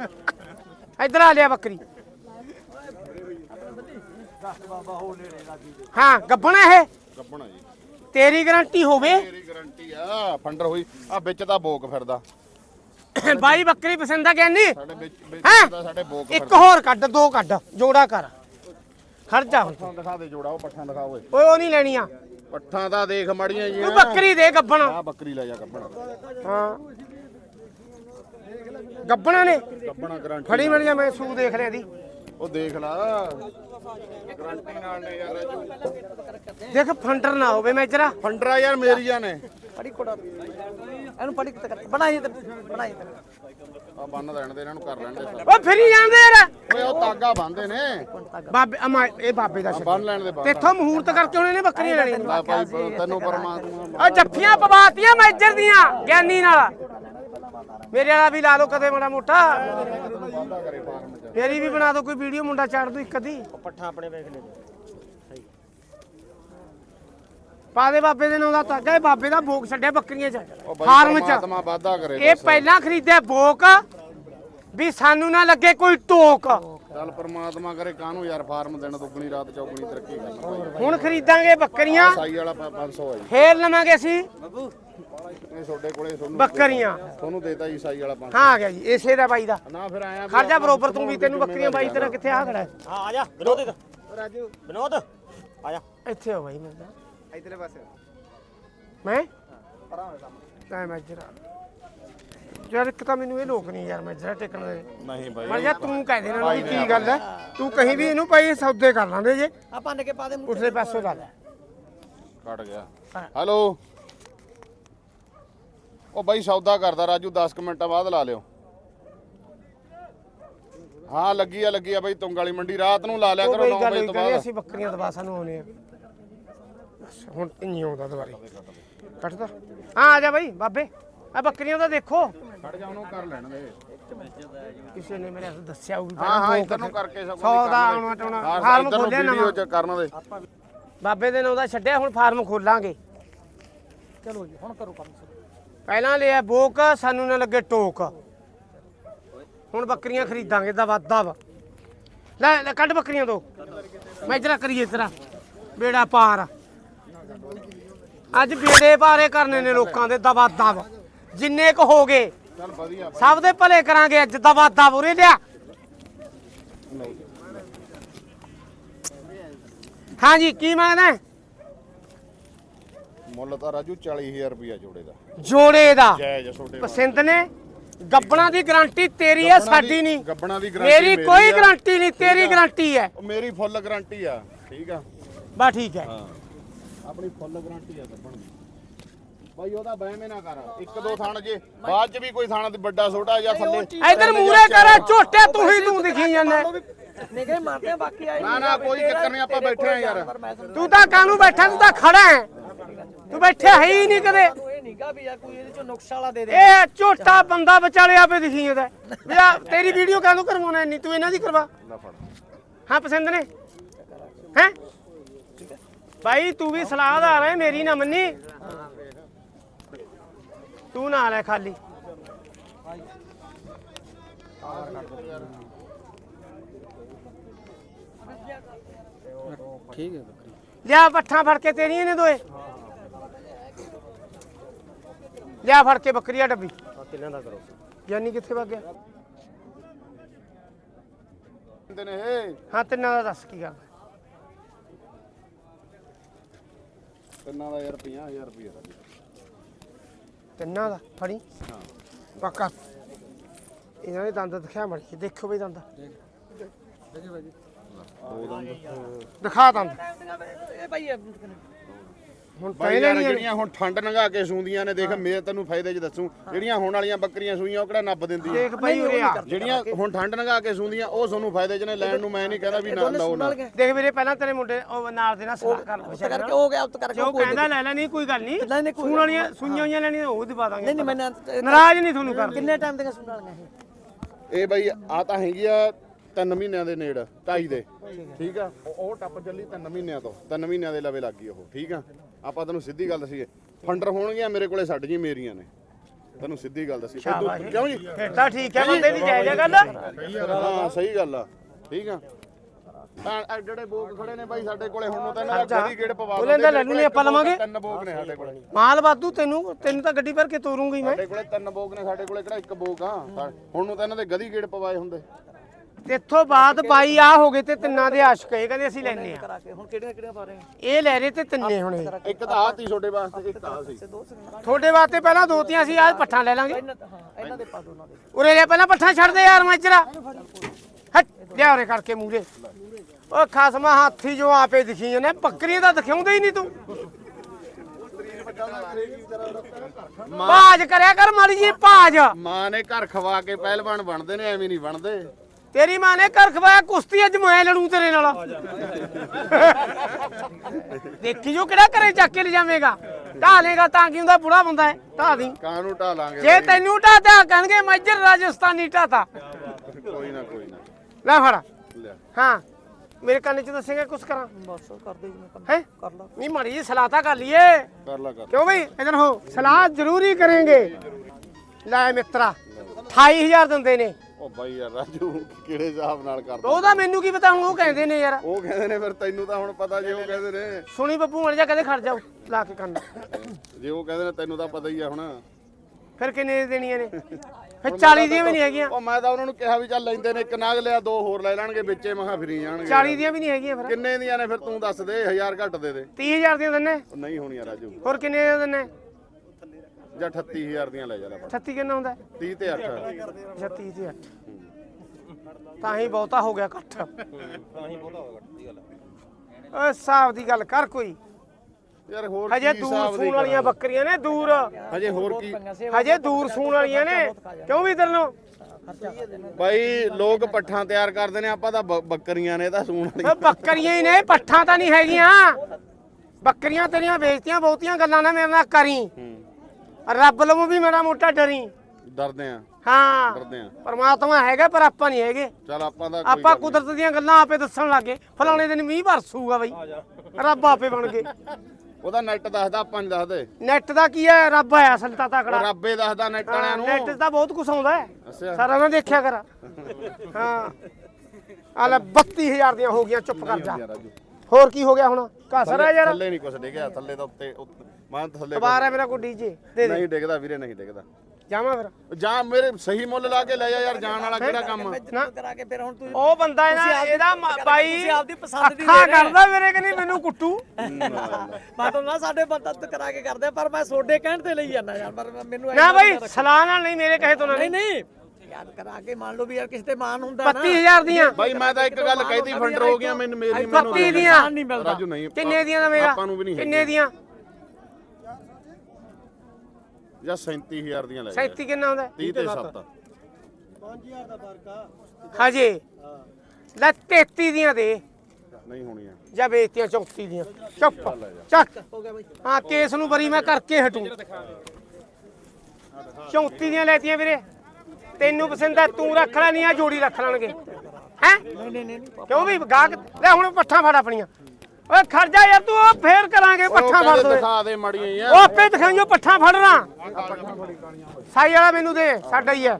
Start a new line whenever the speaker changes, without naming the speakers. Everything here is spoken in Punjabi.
ਇੱਧਰ ਆ ਲਿਆ ਬੱਕਰੀ। ਹਾਂ ਗੱਬਣਾ ਇਹ?
ਗੱਬਣਾ ਜੀ।
ਤੇਰੀ ਗਾਰੰਟੀ ਹੋਵੇ।
ਤੇਰੀ ਗਾਰੰਟੀ ਆ ਫੰਡਰ ਹੋਈ। ਆ ਵਿੱਚ ਤਾਂ ਬੋਕ ਫਿਰਦਾ।
ਬਾਈ ਬੱਕਰੀ ਪਸੰਦ ਆ ਕਹਿੰਦੀ
ਸਾਡੇ ਵਿੱਚ ਵਿੱਚ
ਹੈਂ?
ਤਾਂ ਸਾਡੇ ਬੋਕ
ਇੱਕ ਹੋਰ ਕੱਢ ਦੋ ਕੱਢ ਜੋੜਾ ਕਰ। ਖੜ ਜਾ ਹੁਣ
ਪੱਠਾਂ ਦਿਖਾ ਦੇ ਜੋੜਾ ਉਹ ਪੱਠਾਂ ਦਿਖਾ ਓਏ।
ਓਏ ਉਹ ਨਹੀਂ ਲੈਣੀਆਂ।
ਪੱਠਾਂ ਦਾ ਦੇਖ ਮੜੀਆਂ ਜੀ
ਬੱਕਰੀ ਦੇ ਗੱਬਣਾ।
ਆ ਬੱਕਰੀ ਲੈ ਜਾ ਗੱਬਣਾ।
ਹਾਂ। ਗੱਬਣਾ ਨੇ?
ਗੱਬਣਾ ਗਾਰੰਟੀ
ਫੜੀ ਮਿਲ ਜਾ ਮੈਂ ਸੂ ਦੇਖ ਲਿਆ ਦੀ
ਉਹ ਦੇਖ ਲਾ। ਗਾਰੰਟੀ ਨਾਲ ਨੇ ਯਾਰ ਰਾਜੂ
ਦੇਖ ਫੰਡਰ ਨਾ ਹੋਵੇ ਮੈਂ ਜਰਾ।
ਫੰਡਰਾ ਯਾਰ ਮੇਰੀਆਂ ਨੇ।
ਪੜੀ ਕੋੜਾ। ਇਹਨੂੰ ਪੜੀ ਕਿਤੇ ਬਣਾਈ ਤੇ ਬਣਾਈ ਤੇ।
ਆ ਬੰਨ ਦੇਣ ਦੇ ਇਹਨਾਂ ਨੂੰ ਕਰ ਲੈਣ ਦੇ।
ਓ ਫਿਰੀ ਜਾਂਦੇ ਯਾਰ।
ਓਏ ਉਹ ਤਾਗਾ ਬੰਨਦੇ ਨੇ।
ਬਾਬੇ ਅਮਾ ਇਹ ਬਾਬੇ ਦਾ
ਬੰਨ ਲੈਣ ਦੇ ਬੰਨ
ਤੇਥੋਂ ਮਹੂਰਤ ਕਰਕੇ ਉਹਨੇ ਨੇ ਬੱਕਰੀਆਂ ਲੈਣੀਆਂ।
ਲੈ ਭਾਈ ਤੈਨੂੰ ਪਰਮਾਤਮਾ
ਆ ਜੱਫੀਆਂ ਪਵਾਤੀਆਂ ਮੈਜਰ ਦੀਆਂ ਗਿਆਨੀ ਨਾਲ। ਮੇਰੇ ਵਾਲਾ ਵੀ ਲਾ ਲਓ ਕਦੇ ਮਾੜਾ ਮੋਟਾ। ਮੇਰੀ ਵੀ ਬਣਾ ਦਿਓ ਕੋਈ ਵੀਡੀਓ ਮੁੰਡਾ ਛੱਡ ਦੋ ਇੱਕ ਅੱਧੀ।
ਪੱਠਾ ਆਪਣੇ ਵੇਖ ਲੈ
ਪਾ ਦੇ ਬਾਬੇ ਦੇ ਨਾਂ ਦਾ ਤਾਗਾ ਇਹ ਬਾਬੇ ਦਾ ਭੋਗ ਛੱਡਿਆ ਬੱਕਰੀਆਂ ਚ। ਫਾਰਮ ਚ
ਪਰਮਾਤਮਾ ਵਾਦਾ ਕਰੇ
ਇਹ
ਬਸ।
ਪਹਿਲਾਂ ਖਰੀਦਿਆ ਭੋਗ ਵੀ ਸਾਨੂੰ ਨਾ ਲੱਗੇ ਕੋਈ ਟੋਕ।
ਚੱਲ ਪਰਮਾਤਮਾ ਕਰੇ ਕਾਹਨੂੰ ਯਾਰ ਫਾਰਮ ਦਿਨ ਦੁੱਗਣੀ ਰਾਤ ਚੌਗਣੀ ਤਰੱਕੀ ਕਰਨਾ।
ਹੁਣ ਖਰੀਦਾਂਗੇ ਬੱਕਰੀਆਂ।
ਸਾਈ ਵਾਲਾ 500 ਆ ਜੀ।
ਫੇਰ ਲਵਾਂਗੇ ਅਸੀਂ।
ਇਹ ਤੁਹਾਡੇ ਕੋਲੇ ਤੁਹਾਨੂੰ
ਬੱਕਰੀਆਂ।
ਤੁਹਾਨੂੰ ਦੇਤਾ ਜੀ ਸਾਈ ਵਾਲਾ 500
ਹਾਂ ਆ ਗਿਆ ਜੀ ਇਸੇ ਦਾ ਬਾਈ ਦਾ।
ਨਾ ਫਿਰ ਆਇਆ
ਖੜ ਜਾ ਬਰੋਬਰ ਤੂੰ ਵੀ ਤੈਨੂੰ ਬੱਕਰੀਆਂ ਬਾਈ ਤੇਰਾ ਕਿੱਥੇ ਆ ਖੜਾ ਹੈ?
ਹਾਂ ਆ ਜਾ ਵਿਨੋਦ ਰਾਜੂ। ਵਿਨੋਦ ਆ ਜਾ।
ਇੱਥੇ ਹੋ ਬਾਈ ਮਿਲਦਾ
ਇਧਰਲੇ ਪਾਸੇ
ਮੈਂ? ਤਾਂ ਮੈਂ ਜਰਾ ਯਾਰ ਇੱਕ ਤਾਂ ਮੈਨੂੰ ਇਹ ਲੋਕ ਨਹੀਂ ਯਾਰ ਮੈਂ ਜਰਾ ਟਿਕਣ ਦੇ।
ਨਹੀਂ ਬਾਈ
ਮਰ ਜਾ ਤੂੰ ਕਹਿ ਦੇ ਨਾ ਵੀ ਕੀ ਗੱਲ ਹੈ? ਤੂੰ ਕਹੀਂ ਵੀ ਇਹਨੂੰ ਭਾਈ ਸੌਦੇ ਕਰ ਲਾਂਦੇ ਜੇ।
ਆ ਪੰਨ ਕੇ ਪਾ ਦੇ ਮੂੰਹ
ਉਸਲੇ ਪਾਸੋਂ ਲਾ ਲੈ।
ਕੱਟ ਗਿਆ।
ਹਾਂ।
ਹੈਲੋ ਉਹ ਬਾਈ ਸੌਦਾ ਕਰਦਾ ਰਾਜੂ 10 ਕੁ ਮਿੰਟਾਂ ਬਾਅਦ ਲਾ ਲਿਓ। ਹਾਂ ਲੱਗੀ ਆ ਲੱਗੀ ਆ ਬਾਈ ਤੁੰਗ ਵਾਲੀ ਮੰਡੀ। ਰਾਤ ਨੂੰ ਲਾ ਲਿਆ ਕਰੋ
ਬਈ
9
ਗੱਲ
ਵਜੇ ਤੋਂ ਬਾਅਦ।
ਅਸੀਂ ਬੱਕਰੀਆਂ ਦਵਾ ਸਾਨੂੰ ਆਉਨੇ ਆ ਹੁਣ ਨਹੀਂ ਆਉਂਦਾ ਦੁਬਾਰੇ। ਕੱਟਦਾ। ਹਾਂ ਆ ਜਾ ਬਾਈ ਬਾਬੇ। ਆ ਬੱਕਰੀਆਂ ਦਾ ਦੇਖੋ।
ਖੜ ਜਾ ਉਹਨੂੰ ਕਰ ਲੈਣ ਦੇ।
ਕਿਸੇ ਨੇ ਮੇਰੇ ਹੱਥ ਦੱਸਿਆ ਉਹ ਵੀ
ਹਾਂ ਹਾਂ ਇੱਧਰ ਨੂੰ ਕਰਕੇ ਸਭ
ਦਾ ਆਉਣਾ ਟਾਉਣਾ। ਫਾਰਮ ਖੋਲਿਆ
ਵੀਡੀਓ
ਨਵਾਂ
ਚ ਕਰਨ ਦੇ।
ਬਾਬੇ ਦੇ ਨਾਂ ਦਾ ਛੱਡਿਆ ਹੁਣ ਫਾਰਮ ਖੋਲਾਂਗੇ।
ਚਲੋ ਜੀ ਹੁਣ ਕਰੋ ਕੰਮ
ਪਹਿਲਾਂ ਲਿਆ ਬੋਕ, ਸਾਨੂੰ ਨਾ ਲੱਗੇ ਟੋਕ। ਹੁਣ ਬੱਕਰੀਆਂ ਖਰੀਦਾਂਗੇ ਦਵਾ ਵਾ। ਲੈ ਲੈ, ਕੱਢ ਬੱਕਰੀਆਂ ਦੋ। ਮੈਂ ਜਰਾ ਕਰੀਏ ਤੇਰਾ ਬੇੜਾ ਪਾਰ ਅੱਜ ਬੇੜੇ ਪਾਰੇ ਕਰਨੇ ਨੇ ਲੋਕਾਂ ਦੇ ਦਵਾ ਦਵ ਜਿੰਨੇ ਕੁ ਹੋ ਗਏ, ਸਭ ਦੇ ਭਲੇ ਕਰਾਂਗੇ ਅੱਜ ਦਵਾ ਦਵ ਉਰੇ ਲਿਆ। ਹਾਂਜੀ, ਕੀ ਮੰਗਦਾ
ਮੁੱਲ ਤਾਂ ਰਾਜੂ 40000 ਰੁਪਿਆ ਜੋੜੇ ਦਾ।
ਜੋੜੇ ਦਾ।
ਜਾਇਜ਼
ਪਸੰਦ ਨੇ? ਗੱਬਣਾ ਦੀ ਗਾਰੰਟੀ ਤੇਰੀ ਹੈ ਸਾਡੀ ਨਹੀਂ।
ਗੱਬਣਾ ਦੀ ਗਾਰੰਟੀ
ਮੇਰੀ ਕੋਈ। ਗਾਰੰਟੀ ਨਹੀਂ ਤੇਰੀ ਗਾਰੰਟੀ ਹੈ।
ਉਹ ਮੇਰੀ ਫੁੱਲ ਗਾਰੰਟੀ ਆ। ਠੀਕ ਆ।
ਬਾ ਠੀਕ ਹੈ।
ਹਾਂ। ਆਪਣੀ ਫੁੱਲ ਗਾਰੰਟੀ ਆ ਗੱਬਣ ਦੀ। ਬਾਈ ਉਹਦਾ ਬਹਿਮੇ ਨਾ ਕਰ। ਇੱਕ ਦੋ ਥਣ ਜੇ ਬਾਅਦ ਚ ਵੀ ਕੋਈ ਥਣ ਤੇ ਵੱਡਾ ਛੋਟਾ ਜਾਂ ਥੱਲੇ।
ਇਧਰ ਮੂਰੇ ਕਰ ਝੋਟੇ ਤੂੰ ਹੀ ਤੂੰ ਦਿਖੀ ਜਾਂਦਾ।
ਨਿਗਰੇ ਮਾਰਦੇ ਆ ਬਾਕੀ ਆਏ
ਨਾ ਨਾ ਕੋਈ ਚੱਕਰ ਨਹੀਂ ਆਪਾਂ ਬੈਠੇ ਆ ਯਾਰ।
ਤੂੰ ਤਾਂ ਕਾਹਨੂੰ ਬੈਠਾ ਤੂੰ ਤਾਂ ਖੜਾ ਹੈ। ਤੂੰ ਬੈਠਿਆ ਹੈ ਹੀ ਨਹੀਂ ਕਦੇ।
ਇਹ ਨਿਗਾ ਵੀ ਆ ਕੋਈ ਇਹਦੇ ਚੋਂ ਨੁਕਸ ਵਾਲਾ ਦੇ ਦੇ।
ਇਹ ਝੋਟਾ ਬੰਦਾ ਵਿਚਾਲੇ ਆਪੇ ਦਿਖੀ ਜਾਂਦਾ। ਆ ਤੇਰੀ ਵੀਡੀਓ ਕਾਹਨੂੰ ਕਰਵਾਉਣਾ ਨਹੀਂ ਤੂੰ ਇਹਨਾਂ ਦੀ ਕਰਵਾ। ਹਾਂ ਪਸੰਦ ਨੇ? ਹੈ? ਭਾਈ ਤੂੰ ਵੀ ਸਲਾਹਦਾਰ ਹੈ ਮੇਰੀ ਨਾ ਮੰਨੀ। ਤੂੰ ਨਾ ਲੈ ਖਾਲੀ।
ਠੀਕ ਹੈ ਬੱਕਰੀ।
ਲਿਆ ਪੱਠਾਂ ਫੜ ਕੇ ਤੇਰੀਆਂ ਨੇ ਦੋਏ। ਲਿਆ ਫੜ ਕੇ ਬੱਕਰੀਆ ਡੱਬੀ।
ਕਿੰਨਾਂ ਦਾ ਕਰੋ।
ਗਿਆਨੀ ਕਿੱਥੇ ਵਗ ਗਿਆ?
ਦਿੰਦੇ ਨੇ ਇਹ।
ਹਾਂ ਤਿੰਨਾਂ ਦਾ ਦੱਸ ਕੀ ਗੱਲ
ਤਿੰਨਾਂ ਦਾ ਯਾਰ 50000 ਰੁਪਿਆ ਰਾਜੂ
ਤਿੰਨਾਂ ਦਾ? ਫੜੀ?
ਹਾਂ।
ਪੱਕਾ। ਇਹਨਾਂ ਨੇ ਦੰਦ ਦਿਖਾ ਮੜੀ ਦੇਖੋ ਬਈ ਦੰਦ।
ਦੋ ਦੰਦ
ਦਿਖਾ ਦੰਦ।
ਇਹ ਭਾਈ
ਹੁਣ
ਬਾਈ
ਪਹਿਲੇ
ਯਾਰ
ਨਹੀਂ
ਜਿਹੜੀਆਂ ਹੁਣ ਠੰਡ ਨੰਗਾ ਕੇ ਸੂੰਦੀਆਂ ਨੇ ਦੇਖ ਮੈਂ ਤੈਨੂੰ ਫਾਇਦੇ 'ਚ ਦੱਸੂ। ਜਿਹੜੀਆਂ ਹੁਣ ਵਾਲੀਆਂ ਬੱਕਰੀਆਂ ਸੂਈਆਂ ਉਹ ਕਿਹੜਾ ਨੱਬ ਦਿੰਦੀਆਂ?
ਦੇਖ ਭਾਈ ਉਰੇ ਆ।
ਜਿਹੜੀਆਂ ਹੁਣ ਠੰਡ ਨੰਗਾ ਕੇ ਸੂੰਦੀਆਂ ਉਹ ਤੁਹਾਨੂੰ ਫਾਇਦੇ 'ਚ ਨੇ ਲੈਣ ਨੂੰ ਮੈਂ ਨਹੀਂ ਕਹਿੰਦਾ ਵੀ ਨਾ ਲਓ ਨਾ।
ਦੇਖ ਵੀਰੇ ਪਹਿਲਾਂ ਤੇਰੇ ਮੁੰਡੇ ਉਹ ਨਾਲ ਦੇ ਨਾਲ ਸਲਾਹ ਕਰ ਲੈ
ਕਰਕੇ ਹੋ ਗਿਆ ਉਤ ਕਰਕੇ
ਜੋ ਕਹਿੰਦਾ ਲੈ ਲੈ ਨਹੀਂ ਕੋਈ ਗੱਲ ਨਹੀਂ।
ਨਹੀਂ, ਨਹੀਂ, ਕੋਈ
ਸੂਣ ਵਾਲੀਆਂ ਸੂਈਆਂ ਹੋਈਆਂ ਲੈਣੀਆਂ ਉਹ ਦਵਾ ਦਾਂਗੇ
ਨਹੀਂ ਨਹੀਂ ਮੈਂ
ਨਾਰਾਜ਼ ਨਹੀਂ ਤੁਹਾਨੂੰ ਕਰਦੇ।
ਕਿੰਨੇ ਟਾਈਮ ਦੀਆਂ ਸੁਣ ਵਾਲੀਆਂ ਇਹ?
ਇਹ ਬਾਈ ਆ ਤਾਂ ਹੈਗੀ ਆ ਤਿੰਨ ਮਹੀਨਿਆਂ ਦੇ ਨੇੜ ਢਾਈ ਦੇ। ਠੀਕ ਆ? ਉਹ- ਉਹ ਟੱਪ ਚੱਲੀ ਤਿੰਨ ਮਹੀਨਿਆਂ ਤੋਂ। ਤਿੰਨ ਮਹੀਨਿਆਂ ਦੇ ਲਵੇ ਲੱਗ ਗਈ ਉਹ ਠੀਕ ਆ? ਆਪਾਂ ਤੈਨੂੰ ਸਿੱਧੀ ਗੱਲ ਦੱਸੀਏ। ਫੰਡਰ ਹੋਣਗੀਆਂ ਮੇਰੇ ਕੋਲੇ ਛੱਡ ਜੀ ਮੇਰੀਆਂ ਨੇ। ਤੈਨੂੰ ਸਿੱਧੀ ਗੱਲ ਦੱਸੀ। ਕਿਉਂ ਜੀ?
ਫਿਰ ਤਾਂ ਠੀਕ ਹੈ ਬੰਦੇ ਦੀ ਜਾਇਜ਼ ਗੱਲ।
ਹਾਂ ਸਹੀ ਗੱਲ ਆ। ਠੀਕ ਆ। ਤਾਂ ਜਿਹੜੇ ਬੋਕ ਖੜੇ ਨੇ ਬਾਈ ਸਾਡੇ ਕੋਲੇ ਹੁਣ ਤਾਂ ਇਹਨਾਂ ਦਾ। ਗਦੀ ਗੇੜ ਪਵਾ
ਉਹਨੇ ਤਾਂ ਲੈ ਲੂ ਨਹੀਂ ਆਪਾਂ ਲਵਾਂਗੇ।
ਤਿੰਨ ਬੋਕ ਨੇ ਸਾਡੇ ਕੋਲੇ।
ਮਾਲ ਵਾਧੂ ਤੈਨੂੰ ਤੈਨੂੰ ਤਾਂ ਗੱਡੀ ਭਰ ਕੇ ਤੋਰੂੰਗੀ ਮੈਂ।
ਸਾਡੇ ਕੋਲੇ ਤਿੰਨ ਬੋਕ ਨੇ ਸਾਡੇ ਕੋਲੇ ਕਿਹੜਾ ਇੱਕ ਬੋਕ ਆ? ਹੁਣ ਨੂੰ ਤਾਂ ਇਹਨਾਂ ਦੇ ਗਦੀ ਗੇੜ ਪਵਾਏ ਹੁੰਦੇ।
ਤੇ ਇੱਥੋਂ ਬਾਅਦ ਬਾਈ ਆ ਹੋ ਗਏ ਤੇ ਤਿੰਨਾਂ ਦੇ ਆਸ਼ਕ ਇਹ ਕਹਿੰਦੇ ਅਸੀਂ ਲੈਣੇ ਆ
ਕਰਾ ਕੇ? ਹੁਣ ਕਿਹੜੀਆਂ ਕਿਹੜੀਆਂ ਪਾ ਰਹੇ ਆ
ਇਹ ਲੈ ਰਹੇ ਤੇ ਤਿੰਨੇ ਹੁਣ ਇਹ।
ਇੱਕ ਤਾਂ ਆ ਤੀ ਵਾਸਤੇ ਇੱਕ ਆ ਸੀ।
ਦੋ
ਤੁਹਾਡੇ ਵਾਸਤੇ ਪਹਿਲਾਂ ਦੋ ਤੀਆਂ ਸੀ ਆਹ ਪੱਠਾ ਲੈ ਲਾਂਗੇ।
ਇਹਨਾਂ ਹਾਂ ਇਹਨਾਂ ਦੇ ਪਾ ਦੋ ਉਹਨਾਂ ਦੇ।
ਉਰੇ ਲੈ ਪਹਿਲਾਂ ਪੱਠਾ ਛੱਡ ਦੇ ਯਾਰ ਮਾਜਰਾ। ਹਟ ਲਿਆ ਉਰੇ ਕਰਕੇ ਮੂਰੇ ਓ ਖਸਮਾ ਹਾਥੀ ਜੋ ਆਪੇ ਦਿਖੀ ਨੇ ਬੱਕਰੀਆਂ ਤਾਂ ਦਿਖਾਉਂਦੇ ਹੀ ਨਹੀਂ ਤੂੰ। ਬਾਜ ਕਰਿਆ ਕਰ ਮਾੜੀ ਜੀ ਬਾਜ
ਮਾਂ ਨੇ ਘਰ ਖਵਾ ਕੇ ਪਹਿਲਵਾਨ ਬਣਦੇ ਨੇ ਐਵੇਂ ਨਹੀਂ ਬਣਦੇ।
ਤੇਰੀ ਮਾਂ ਨੇ ਘਰ ਖਵਾਇਆ ਕੁਸ਼ਤੀ ਅੱਜ ਮੈਂ ਲੜੂ ਤੇਰੇ ਨਾਲ। ਦੇਖੀ ਜੋ ਕਿਹੜਾ ਘਰੇ ਚੱਕ ਕੇ ਲਿਜਾਵੇਂਗਾ। ਢਾ ਲੇਗਾ ਤਾਂ ਕੀ ਹੁੰਦਾ ਬੁੜਾ ਬੰਦਾ ਹੈ ਢਾ ਦੀ।
ਕਾਹਨੂੰ ਢਾਲਾਂਗੇ
ਜੇ ਤੈਨੂੰ ਢਾਤਾ ਕਹਿਣਗੇ ਮੈਜਰ ਰਾਜਸਥਾਨੀ ਢਾਤਾ
ਕੋਈ ਨਾ ਕੋਈ ਨਾ।
ਲੈ ਫੜ। ਹਾਂ ਮੇਰੇ ਕੰਨ 'ਚ ਦੱਸੇਗਾ ਕੁਛ ਕਰਾਂ।
ਬਸ ਕਰ ਦੇ ਕੰਮ
ਹੈ?
ਕਰ ਲਾ।
ਨਹੀਂ ਮਾੜੀ ਜੀ ਸਲਾਹ ਤਾਂ ਕਰ ਲਈਏ।
ਕਰ ਲਾ ਕਰ
ਕਿਉਂ ਬਈ? ਇਧਰ ਹੋ। ਸਲਾਹ ਜ਼ਰੂਰੀ ਕਰਾਂਗੇ। ਲੈ ਮਿੱਤਰਾ 28000 ਦਿੰਦੇ ਨੇ।
ਉਹ ਬਾਈ ਯਾਰ ਰਾਜੂ ਕਿਹੜੇ ਹਿਸਾਬ ਨਾਲ ਕਰਦਾ?
ਉਹਦਾ ਮੈਨੂੰ ਕੀ ਪਤਾ ਹੁਣ ਉਹ ਕਹਿੰਦੇ ਨੇ ਯਾਰ।
ਉਹ ਕਹਿੰਦੇ ਨੇ ਫਿਰ ਤੈਨੂੰ ਤਾਂ ਹੁਣ ਪਤਾ ਜੇ ਉਹ ਕਹਿੰਦੇ ਨੇ।
ਸੁਣੀ ਬੱਬੂ ਮੜ ਜਾ ਕਦੇ ਖੜ ਜਾਓ ਲਾ ਕੇ ਕੰਨ।
ਜੇ ਉਹ ਕਹਿੰਦੇ ਨੇ ਤੈਨੂੰ ਤਾਂ ਪਤਾ ਹੀ ਆ ਹੁਣ।
ਫਿਰ ਕਿੰਨੇ ਦੇਣੀਆਂ ਨੇ? ਫਿਰ 40 ਦੀਆਂ ਵੀ ਨਹੀਂ ਹੈਗੀਆਂ।
ਉਹ ਮੈਂ ਤਾਂ ਉਹਨਾਂ ਨੂੰ ਕਿਹਾ ਵੀ ਚੱਲ ਲੈਂਦੇ ਨੇ ਇੱਕ ਨਾਗ ਲਿਆ ਦੋ ਹੋਰ ਲੈ ਲੈਣਗੇ ਵਿੱਚੇ ਮਹਾ ਫਿਰੀ ਜਾਣਗੇ।
40 ਦੀਆਂ ਵੀ ਨਹੀਂ ਹੈਗੀਆਂ ਫਿਰ।
ਕਿੰਨੇ ਦੀਆਂ ਨੇ ਫਿਰ ਤੂੰ ਦੱਸ ਦੇ 1000 ਘੱਟ ਦੇ ਦੇ।
30000 ਦੀਆਂ ਦਿੰਨੇ
ਨਹੀਂ ਹੋਣੀਆਂ ਰਾਜੂ।
ਹੋਰ ਕਿੰਨੇ ਦੀਆਂ ਦਿੰਨੇ
ਜਾਂ 38000 ਦੀਆਂ ਲੈ ਜਾ ਲੈ
36 ਕਿੰਨਾ ਹੁੰਦਾ?
30 ਤੇ 8
ਅੱਛਾ 30 ਤੇ 8 ਤਾਂ ਹੀ ਬਹੁਤਾ ਹੋ ਗਿਆ ਇਕੱਠ। ਤਾਂ ਹੀ ਬਹੁਤਾ ਹੋ ਗਿਆ ਓਏ ਹਿਸਾਬ ਦੀ ਗੱਲ ਕਰ ਕੋਈ।
ਯਾਰ ਹੋਰ
ਹਜੇ
ਕੀ
ਦੂਰ
ਹਿਸਾਬ ਦੀ
ਸੂਣ ਵਾਲੀਆਂ ਬੱਕਰੀਆਂ ਨੇ ਦੂਰ।
ਹਜੇ ਹੋਰ ਕੀ
ਹਜੇ ਦੂਰ ਸੂਣ ਵਾਲੀਆਂ ਨੇ। ਕਿਉਂ ਵੀ ਨੂੰ
ਬਾਈ ਲੋਕ ਪੱਠਾਂ ਤਿਆਰ ਕਰਦੇ ਨੇ ਆਪਾਂ ਤਾਂ ਬ- ਬੱਕਰੀਆਂ ਨੇ ਇਹ ਤਾਂ ਸੂਣ ਵਾਲੀ
ਬੱਕਰੀਆਂ ਹੀ ਨੇ ਪੱਠਾਂ ਤਾਂ ਨਹੀਂ ਹੈਗੀਆਂ। ਬੱਕਰੀਆਂ ਤੇਰੀਆਂ ਵੇਚਤੀਆਂ ਬਹੁਤੀਆਂ ਗੱਲਾਂ ਨਾ ਮੇਰੇ ਨਾਲ ਕਰੀ।
ਹੂੰ।
ਰੱਬ ਲਵੋਂ ਵੀ ਮੇਰਾ ਮੋਟਾ ਡਰੀ।
ਡਰਦੇ ਆ।
ਹਾਂ।
ਡਰਦੇ ਆ।
ਪਰਮਾਤਮਾ ਹੈਗਾ ਪਰ ਆਪਾਂ ਨਹੀਂ ਹੈਗੇ।
ਚੱਲ ਆਪਾਂ ਦਾ ਕੋਈ
ਆਪਾਂ ਕੁਦਰਤ ਦੀਆਂ ਗੱਲਾਂ ਆਪੇ ਦੱਸਣ ਲੱਗੇ ਫਲਾਣੇ ਦਿਨ ਮੀਂਹ ਵਰਸੂਗਾ ਬਈ। ਰੱਬ ਆਪੇ ਬਣ ਗਏ।
ਉਹਦਾ ਨੈਟ ਦੱਸਦਾ ਆਪਾਂ ਨਹੀਂ ਦੱਸਦੇ।
ਨੈਟ ਦਾ ਕੀ ਹੈ ਰੱਬ ਹੈ ਅਸਲ ਤਾਂ ਤਕੜਾ।
ਰੱਬੇ ਦੱਸਦਾ ਨੈਟ ਵਾਲਿਆਂ ਨੂੰ।
ਨੈਟ ਤਾਂ ਬਹੁਤ ਕੁਝ ਆਉਂਦਾ ਹੈ। ਸਾਰਾ ਨਾ ਦੇਖਿਆ ਕਰ। ਹਾਂ। ਆ ਲੈ 32000 ਦੀਆਂ ਹੋ ਗਈਆਂ ਚੁੱਪ ਕਰ ਜਾ। ਹੋਰ ਕੀ ਹੋ ਗਿਆ ਹੁਣ? ਘਸਰ ਹੈ ਯਾਰ।
ਥੱਲੇ ਨਹੀਂ ਕੁਛ ਡਿੱਗਿਆ ਥੱਲੇ ਤਾਂ ਉੱਤੇ ਉੱਤੇ- ਮੈਂ ਥੱਲੇ
ਹੈ ਮੇਰਾ ਕੋਈ ਡੀਜੇ ਦੇ ਦੇ।
ਨਹੀਂ ਡਿੱਗਦਾ ਵੀਰੇ ਨਹੀਂ ਡਿੱਗਦਾ।
ਜਾਵਾਂ ਫਿਰ।
ਜਾਂ ਮੇਰੇ ਸਹੀ ਮੁੱਲ ਲਾ ਕੇ ਲੈ ਜਾ ਯਾਰ ਜਾਣ ਵਾਲਾ ਕਿਹੜਾ ਕੰਮ ਆ?
ਨਾ।
ਕਰਾ ਕੇ ਫਿਰ ਹੁਣ ਤੂੰ
ਉਹ ਬੰਦਾ ਹੈ ਨਾ
ਤੁਸੀਂ ਆਪਦੀ-
ਇਹਦਾ ਮ- ਬਾਈ
ਤੁਸੀਂ ਆਪਦੀ ਪਸੰਦ ਦੀ
ਅੱਖਾਂ
ਦੇ ਰਹੇ।
ਕਰਦਾ ਮੇਰੇ ਕਨੀ ਮੈਨੂੰ ਕੁੱਟੂ?
ਮੈਂ ਤਾਂ ਨਾ ਸਾਡੇ ਬੰਦਾ ਤੇ ਕਰਾ ਕੇ ਕਰਦੇ ਆ, ਪਰ ਮੈਂ ਸੋਡੇ ਕਹਿਣ ਤੇ ਲਈ ਜਾਂਦਾ ਯਾਰ ਪਰ ਮੈਨੂੰ
ਨਾ ਬਾਈ ਸਲਾਹ ਨਾਲ ਨਹੀਂ ਮੇਰੇ ਕਹੇ ਤੋਂ ਨਾ
ਨਹੀਂ ਨਹੀਂ। ਯਾਰ ਕਰਾ ਕੇ ਮੰਨ ਲਓ ਵੀ ਯਾਰ ਕਿਸੇ ਤੇ ਮਾਨ ਹੁੰਦਾ ਨਾ।
32000 ਦੀਆਂ।
ਬਾਈ ਮੈਂ ਤਾਂ ਇੱਕ ਗੱਲ ਕਹਿਤੀ ਫੰਡਰ ਹੋ ਗਿਆ ਮੈਨੂੰ ਮੇਰੀ ਮੈਨੂੰ
32 ਦੀਆਂ
ਨਹੀਂ ਮਿਲਦਾ।
ਰਾਜੂ ਨਹੀਂ
ਕਿੰਨੇ ਦੀਆਂ ਦਾ ਮੇਰਾ?
ਆਪਾਂ ਨੂੰ ਵੀ ਨਹੀਂ
ਕਿੰਨੇ ਦੀਆਂ?
ਜਾਂ 37000 ਦੀਆਂ ਲੈ ਜਾ
37 ਕਿੰਨਾ ਹੁੰਦਾ
30 ਤੇ 7
ਹਜੇ। ਲੈ 33 ਦੀਆਂ ਦੇ।
ਨਹੀਂ ਹੋਣੀਆਂ।
ਜਾਂ ਵੇਚਤੀਆਂ 34 ਦੀਆਂ। ਚੁੱਪ। ਚੱਕ।
ਹੋ ਗਿਆ ਬਾਈ
ਹਾਂ ਕੇਸ ਨੂੰ ਬਰੀ ਮੈਂ ਕਰਕੇ ਹਟੂ। 34 ਦੀਆਂ ਲੈਤੀਆਂ ਵੀਰੇ। ਤੈਨੂੰ ਪਸੰਦ ਹੈ ਤੂੰ ਰੱਖ ਲੈ ਨਹੀਂ ਆ ਜੋੜੀ ਰੱਖ ਲੈਣਗੇ। ਹੈ?
ਨਹੀਂ ਨਹੀਂ ਨਹੀਂ
ਕਿਉਂ ਵੀ ਗਾਹਕ ਲੈ ਹੁਣ ਪੱਠਾ ਫੜ ਆਪਣੀਆਂ। ਓਏ ਖੜ ਜਾ ਯਾਰ ਤੂੰ ਉਹ ਫੇਰ ਕਰਾਂਗੇ ਪੱਠਾ ਫੜ ਦੋ
ਦਿਖਾ ਦੇ ਮੜੀਆਂ ਯਾਰ
ਉਹ ਆਪੇ ਦਿਖਾਈਓ ਪੱਠਾ ਫੜਨਾ ਸਾਈ ਵਾਲਾ ਮੈਨੂੰ ਦੇ ਸਾਡਾ ਹੀ ਹੈ।